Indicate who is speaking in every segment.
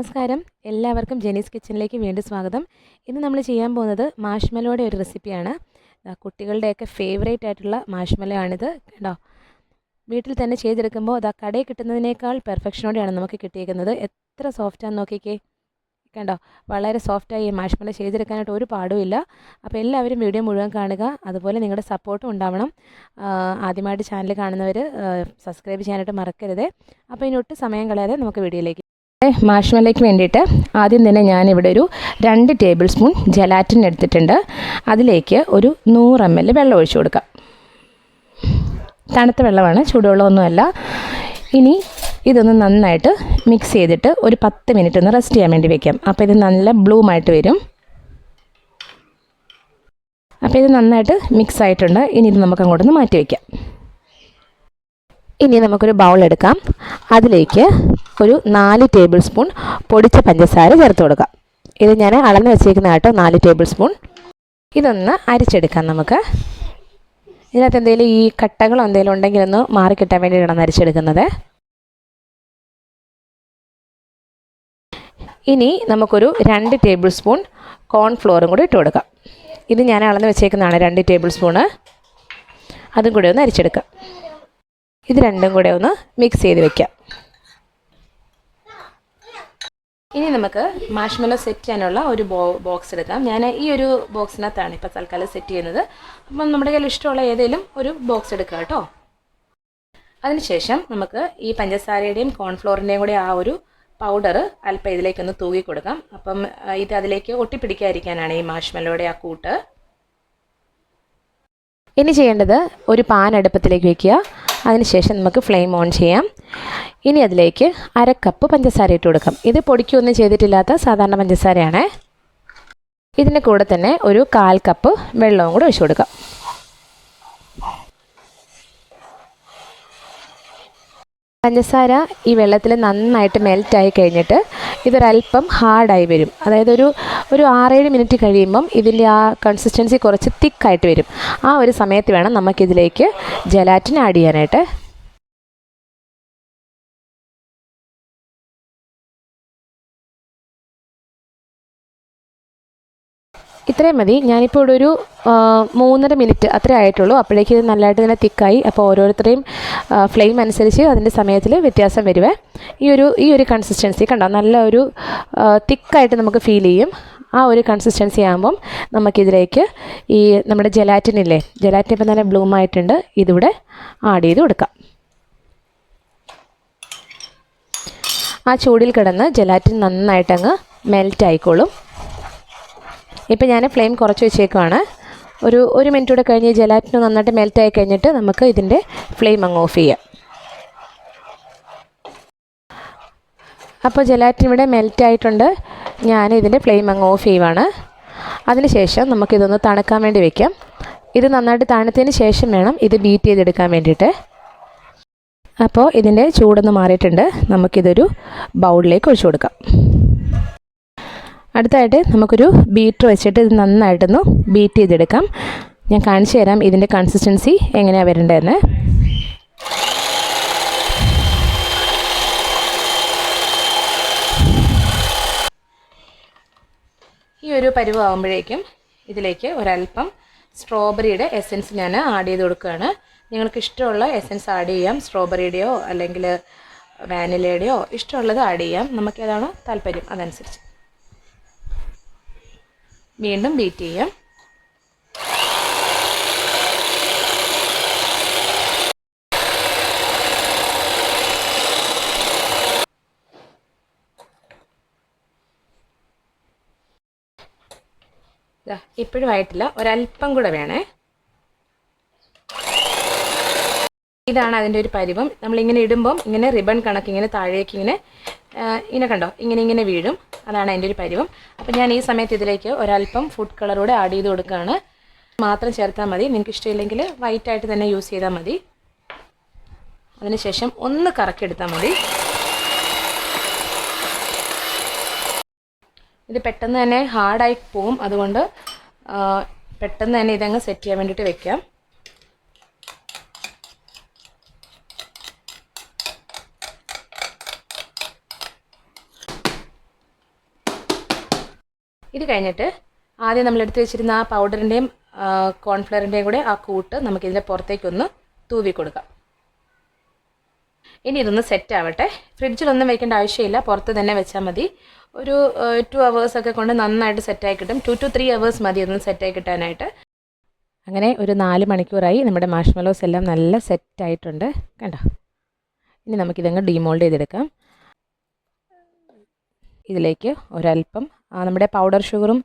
Speaker 1: നമസ്കാരം. എല്ലാവർക്കും ജെനീസ് കിച്ചണിലേക്ക് വീണ്ടും സ്വാഗതം. ഇന്ന് നമ്മൾ ചെയ്യാൻ പോകുന്നത് മാഷ്മലോയുടെ ഒരു റെസിപ്പിയാണ്. കുട്ടികളുടെയൊക്കെ ഫേവറേറ്റ് ആയിട്ടുള്ള മാഷ്മലോ ആണിത് കണ്ടോ? വീട്ടിൽ തന്നെ ചെയ്തെടുക്കുമ്പോൾ അതാ കടയിൽ കിട്ടുന്നതിനേക്കാൾ പെർഫെക്ഷനോടെയാണ് നമുക്ക് കിട്ടിയിരിക്കുന്നത് എത്ര സോഫ്റ്റാന്ന് നോക്കിക്കേ. കണ്ടോ? വളരെ സോഫ്റ്റായി ഈ മാഷ്മല ചെയ്തെടുക്കാനായിട്ട് ഒരു പാടുമില്ല അപ്പോൾ എല്ലാവരും വീഡിയോ മുഴുവൻ കാണുക. അതുപോലെ നിങ്ങളുടെ സപ്പോർട്ടും ഉണ്ടാവണം. ആദ്യമായിട്ട് ചാനൽ കാണുന്നവർ സബ്സ്ക്രൈബ് ചെയ്യാനായിട്ട് മറക്കരുത്. അപ്പോൾ ഇനി സമയം കളയാതെ നമുക്ക് വീഡിയോയിലേക്ക് മാഷ്മലയ്ക്ക് വേണ്ടിയിട്ട് ആദ്യം തന്നെ ഞാനിവിടെ ഒരു രണ്ട് ടേബിൾ സ്പൂൺ ജലാറ്റിൻ എടുത്തിട്ടുണ്ട്. അതിലേക്ക് ഒരു നൂറ് എം എൽ വെള്ളം ഒഴിച്ചു കൊടുക്കാം. തണുത്ത വെള്ളമാണ് ചൂടുവെള്ളമൊന്നുമല്ല. ഇനി ഇതൊന്ന് നന്നായിട്ട് മിക്സ് ചെയ്തിട്ട് ഒരു പത്ത് മിനിറ്റ് ഒന്ന് റെസ്റ്റ് ചെയ്യാൻ വേണ്ടി വെക്കാം. അപ്പോൾ ഇത് നല്ല ബ്ലൂമായിട്ട് വരും. അപ്പോൾ ഇത് നന്നായിട്ട് മിക്സ് ആയിട്ടുണ്ട്. ഇനി ഇത് നമുക്ക് അങ്ങോട്ടൊന്ന് മാറ്റി വയ്ക്കാം ഇനി നമുക്കൊരു ബൗൾ എടുക്കാം. അതിലേക്ക് ഒരു നാല് ടേബിൾ സ്പൂൺ പൊടിച്ച പഞ്ചസാര ചേർത്ത് കൊടുക്കാം ഇത് ഞാൻ അളന്ന് വെച്ചേക്കുന്ന കേട്ടോ നാല് ടേബിൾ സ്പൂൺ. ഇതൊന്ന് അരിച്ചെടുക്കാം നമുക്ക്. ഇതിനകത്ത് എന്തെങ്കിലും ഈ കട്ടകളോ എന്തെങ്കിലും ഉണ്ടെങ്കിൽ ഒന്ന് മാറി കിട്ടാൻ വേണ്ടിയിട്ടാണ് അരിച്ചെടുക്കുന്നത്. ഇനി നമുക്കൊരു രണ്ട് ടേബിൾ സ്പൂൺ കോൺഫ്ലോറും കൂടി ഇട്ട് കൊടുക്കാം. ഇത് ഞാൻ അളന്ന് വെച്ചേക്കുന്നതാണ് രണ്ട് ടേബിൾ സ്പൂണ് അതും കൂടെ ഒന്ന് അരിച്ചെടുക്കാം. ഇത് രണ്ടും കൂടെ ഒന്ന് മിക്സ് ചെയ്ത് വെക്കാം. ഇനി നമുക്ക് മാഷ്മെല്ലോ സെറ്റ് ചെയ്യാനുള്ള ഒരു ബോക്സ് എടുക്കാം. ഞാൻ ഈ ഒരു ബോക്സിനകത്താണ് ഇപ്പോൾ തൽക്കാലം സെറ്റ് ചെയ്യുന്നത്. അപ്പം നമ്മുടെ കയ്യിൽ ഇഷ്ടമുള്ള ഏതെങ്കിലും ഒരു ബോക്സ് എടുക്കുക കേട്ടോ. അതിനുശേഷം നമുക്ക് ഈ പഞ്ചസാരയുടെയും കോൺഫ്ലോറിന്റെയും കൂടി ആ ഒരു പൗഡർ അല്പം ഇതിലേക്കൊന്ന് തൂകി കൊടുക്കാം. അപ്പം ഇത് അതിലേക്ക് ഒട്ടിപ്പിടിക്കാതിരിക്കാനാണ് ഈ മാഷ്മെല്ലോയുടെ ആ കൂട്ട്. ഇനി ചെയ്യേണ്ടത് ഒരു പാൻ അടുപ്പത്തിലേക്ക് വെക്കുക. അതിനുശേഷം നമുക്ക് ഫ്ലെയിം ഓൺ ചെയ്യാം. ഇനി അതിലേക്ക് അര കപ്പ് പഞ്ചസാര ഇട്ട് കൊടുക്കാം. ഇത് പൊടിക്കൊന്നും ചെയ്തിട്ടില്ലാത്ത സാധാരണ പഞ്ചസാരയാണ്. ഇതിന്റെ കൂടെ തന്നെ ഒരു കാൽ കപ്പ് വെള്ളവും കൂടെ ഒഴിച്ചു കൊടുക്കാം. പഞ്ചസാര ഈ വെള്ളത്തിൽ നന്നായിട്ട് മെൽറ്റായി കഴിഞ്ഞിട്ട് ഇതൊരല്പം ഹാർഡായി വരും. അതായത് ഒരു ഒരു ആറേഴ് മിനിറ്റ് കഴിയുമ്പം ഇതിന്റെ ആ കൺസിസ്റ്റൻസി കുറച്ച് തിക്കായിട്ട് വരും. ആ ഒരു സമയത്ത് വേണം നമുക്കിതിലേക്ക് ജലാറ്റിൻ ആഡ് ചെയ്യാനായിട്ട്. ഇത്രയും മതി. ഞാനിപ്പോൾ ഇവിടെ ഒരു മൂന്നര മിനിറ്റ് അത്രേ ആയിട്ടുള്ളൂ. അപ്പോഴേക്കും ഇത് നല്ലതായിട്ട് തന്നെ തിക്കായി. അപ്പോൾ ഓരോരുത്തരെയും ഫ്ലെയിം അനുസരിച്ച് അതിന്റെ സമയത്തിൽ വ്യത്യാസം വരുവേ. ഈ ഒരു ഈ ഒരു കൺസിസ്റ്റൻസി കണ്ടോ? നല്ല ഒരു തിക്കായിട്ട് നമുക്ക് ഫീൽ ചെയ്യും. ആ ഒരു കൺസിസ്റ്റൻസി ആകുമ്പം നമുക്കിതിലേക്ക് ഈ നമ്മുടെ ജലാറ്റിൻ ഇല്ലേ? ജലാറ്റിൻ ഇപ്പം തന്നെ ബ്ലൂം ആയിട്ടുണ്ട്. ഇതിവിടെ ആഡ് ചെയ്ത് കൊടുക്കാം. ആ ചൂടിൽ കിടന്ന് ജലാറ്റിൻ നന്നായിട്ടങ്ങ് മെൽറ്റ് ആയിക്കോളും. ഇപ്പം ഞാൻ ഫ്ലെയിം കുറച്ച് വെച്ചേക്കുവാണ്. ഒരു ഒരു മിനിറ്റ് കൂടെ കഴിഞ്ഞ് ജലാറ്റിന് നന്നായിട്ട് മെൽറ്റ് ആയി കഴിഞ്ഞിട്ട് നമുക്ക് ഇതിന്റെ ഫ്ലെയിം അങ്ങ് ഓഫ് ചെയ്യാം. അപ്പോൾ ജലാറ്റിൻ ഇവിടെ മെൽറ്റ് ആയിട്ടുണ്ട്. ഞാൻ ഇതിന്റെ ഫ്ലെയിം അങ്ങ് ഓഫ് ചെയ്യുവാണ്. അതിനുശേഷം നമുക്കിതൊന്ന് തണുക്കാൻ വേണ്ടി വെക്കാം. ഇത് നന്നായിട്ട് തണുത്തതിന് ശേഷം വേണം ഇത് ബീറ്റ് ചെയ്തെടുക്കാൻ വേണ്ടിയിട്ട്. അപ്പോൾ ഇതിന്റെ ചൂടൊന്ന് മാറിയിട്ടുണ്ട്. നമുക്കിതൊരു ബൗളിലേക്ക് ഒഴിച്ചു കൊടുക്കാം. അടുത്തായിട്ട് നമുക്കൊരു ബീറ്റർ വെച്ചിട്ട് ഇത് നന്നായിട്ടൊന്ന് ബീറ്റ് ചെയ്തെടുക്കാം. ഞാൻ കാണിച്ചു തരാം ഇതിന്റെ കൺസിസ്റ്റൻസി എങ്ങനെയാണ് വരേണ്ടതെന്ന്. ഈ ഒരു പരുവാകുമ്പോഴേക്കും ഇതിലേക്ക് ഒരല്പം സ്ട്രോബെറിയുടെ എസൻസ് ഞാൻ ആഡ് ചെയ്ത് കൊടുക്കുകയാണ്. നിങ്ങൾക്ക് ഇഷ്ടമുള്ള എസൻസ് ആഡ് ചെയ്യാം. സ്ട്രോബെറിയുടെയോ അല്ലെങ്കിൽ വാനിലയുടെയോ ഇഷ്ടമുള്ളത് ആഡ് ചെയ്യാം. നമുക്കേതാണോ താല്പര്യം? അതനുസരിച്ച്. വീണ്ടും ബീറ്റ് ചെയ്യാം. ഇപ്പോഴും ആയിട്ടില്ല. ഒരല്പം കൂടെ വേണേ. ഇതാണ് അതിന്റെ ഒരു പരിവം. നമ്മളിങ്ങനെ ഇടുമ്പം ഇങ്ങനെ റിബൺ കണക്ക് ഇങ്ങനെ താഴേക്ക് ഇങ്ങനെ ഇങ്ങനെ കണ്ടോ? ഇങ്ങനെ ഇങ്ങനെ വീഴും. അതാണ് അതിന്റെ ഒരു പരിവം. അപ്പം ഞാൻ ഈ സമയത്ത് ഇതിലേക്ക് ഒരല്പം ഫുഡ് കളറൂടെ ആഡ് ചെയ്ത് കൊടുക്കുകയാണ്. മാത്രം ചേർത്താൽ മതി. നിങ്ങൾക്ക് ഇഷ്ടമില്ലെങ്കിൽ വൈറ്റ് ആയിട്ട് തന്നെ യൂസ് ചെയ്താൽ മതി. അതിനുശേഷം ഒന്ന് കറക്കിയെടുത്താൽ മതി. ഇത് പെട്ടെന്ന് തന്നെ ഹാർഡായി പോകും അതുകൊണ്ട് പെട്ടെന്ന് തന്നെ ഇതങ്ങ് സെറ്റ് ചെയ്യാൻ വേണ്ടിയിട്ട് വെക്കാം. ഇത് കഴിഞ്ഞിട്ട് ആദ്യം നമ്മൾ എടുത്തു വെച്ചിരുന്ന ആ പൗഡറിന്റെയും കോൺഫ്ലവറിന്റെയും കൂടെ ആ കൂട്ട് നമുക്കിതിന്റെ പുറത്തേക്കൊന്ന് തൂവി കൊടുക്കാം. ഇനി ഇതൊന്ന് സെറ്റ് ആവട്ടെ. ഫ്രിഡ്ജിലൊന്നും വെക്കേണ്ട ആവശ്യമില്ല. പുറത്ത് തന്നെ വെച്ചാൽ മതി. ഒരു ടു ഒക്കെ കൊണ്ട് നന്നായിട്ട് സെറ്റായി കിട്ടും. ടു ടു ത്രീ അവേഴ്സ് മതി ഇതൊന്ന് സെറ്റായി കിട്ടാനായിട്ട്. അങ്ങനെ ഒരു നാല് മണിക്കൂറായി നമ്മുടെ മാഷ്മലോസ് എല്ലാം നല്ല സെറ്റായിട്ടുണ്ട് കണ്ടോ? ഇനി നമുക്കിതങ്ങ് ഡീമോൾഡ് ചെയ്തെടുക്കാം. ഇതിലേക്ക് ഒരല്പം നമ്മുടെ പൗഡർ ഷുഗറും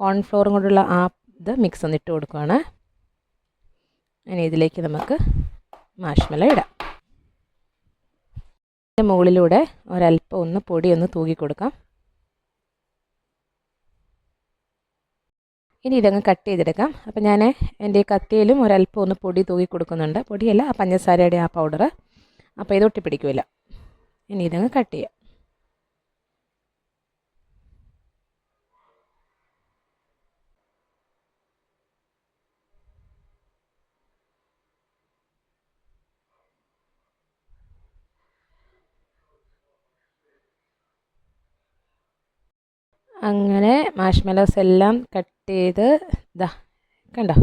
Speaker 1: കോൺഫ്ലോറും കൊണ്ടുള്ള ആ ഇത് മിക്സ് ഒന്ന് ഇട്ട് കൊടുക്കുകയാണ് ഇനി ഇതിലേക്ക് നമുക്ക് മാഷ്മല ഇടാം. ഇതിന്റെ മുകളിലൂടെ ഒരല്പം ഒന്ന് പൊടി ഒന്ന് തൂക്കി കൊടുക്കാം. ഇനി ഇതങ്ങ് കട്ട് ചെയ്തെടുക്കാം. അപ്പം ഞാൻ എന്റെ കത്തിയിലും ഒരല്പം ഒന്ന് പൊടി തൂക്കി കൊടുക്കുന്നുണ്ട്. പൊടിയല്ല ആ പഞ്ചസാരയുടെ ആ പൗഡർ അപ്പോൾ ഇത് ഒട്ടിപ്പിടിക്കില്ല ഇനി ഇതങ്ങ് കട്ട് ചെയ്യാം. അങ്ങനെ മാഷ്മെലോസ് എല്ലാം കട്ട് ചെയ്ത് ഇതാ കണ്ടോ?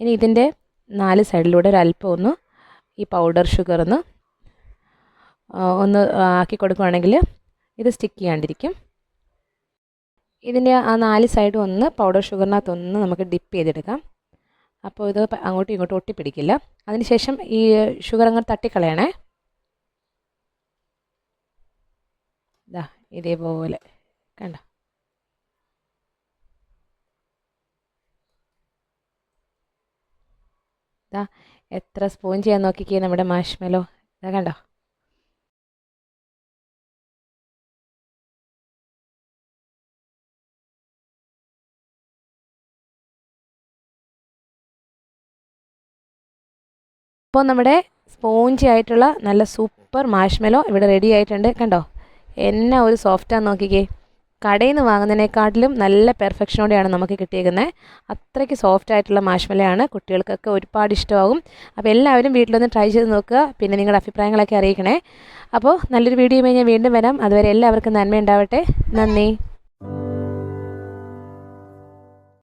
Speaker 1: ഇനി ഇതിന്റെ നാല് സൈഡിലൂടെ ഒരല്പം ഒന്ന് ഈ പൗഡർ ഷുഗർ ഒന്ന് ഒന്ന് ആക്കി കൊടുക്കുകയാണെങ്കിൽ ഇത് സ്റ്റിക്ക് ചെയ്യാണ്ടിരിക്കും. ഇതിന്റെ ആ നാല് സൈഡും ഒന്ന് പൗഡർ ഷുഗറിനകത്തൊന്ന് നമുക്ക് ഡിപ്പ് ചെയ്തെടുക്കാം. അപ്പോൾ ഇത് അങ്ങോട്ടും ഇങ്ങോട്ടും ഒട്ടിപ്പിടിക്കില്ല. അതിനുശേഷം ഈ ഷുഗർ അങ്ങനെ തട്ടിക്കളയണേ. ഇതാ ഇതേപോലെ. കണ്ടോ? ഇതാ എത്ര സ്പൂൺ ചെയ്യാൻ നോക്കിക്കേ നമ്മുടെ മാഷ്മെലോ ഇതാ കണ്ടോ? അപ്പോൾ നമ്മുടെ സ്പോഞ്ചി ആയിട്ടുള്ള നല്ല സൂപ്പർ മാഷ്മെലോ ഇവിടെ റെഡി ആയിട്ടുണ്ട്. കണ്ടോ? എന്നാ ഒരു സോഫ്റ്റാന്ന് നോക്കിക്കേ. കടയിൽ നിന്ന് വാങ്ങുന്നതിനേക്കാട്ടിലും നല്ല പെർഫെക്ഷനോടെയാണ് നമുക്ക് കിട്ടിയേക്കുന്നത്. അത്രയ്ക്ക് സോഫ്റ്റ് ആയിട്ടുള്ള മാഷ്മലയാണ്. കുട്ടികൾക്കൊക്കെ ഒരുപാട് ഇഷ്ടമാകും. അപ്പോൾ എല്ലാവരും വീട്ടിലൊന്ന് ട്രൈ ചെയ്ത് നോക്കുക. പിന്നെ നിങ്ങളുടെ അഭിപ്രായങ്ങളൊക്കെ അറിയിക്കണേ. അപ്പോൾ നല്ലൊരു വീഡിയോ ഞാൻ വീണ്ടും വരാം. അതുവരെ എല്ലാവർക്കും നന്മ ഉണ്ടാവട്ടെ നന്ദി.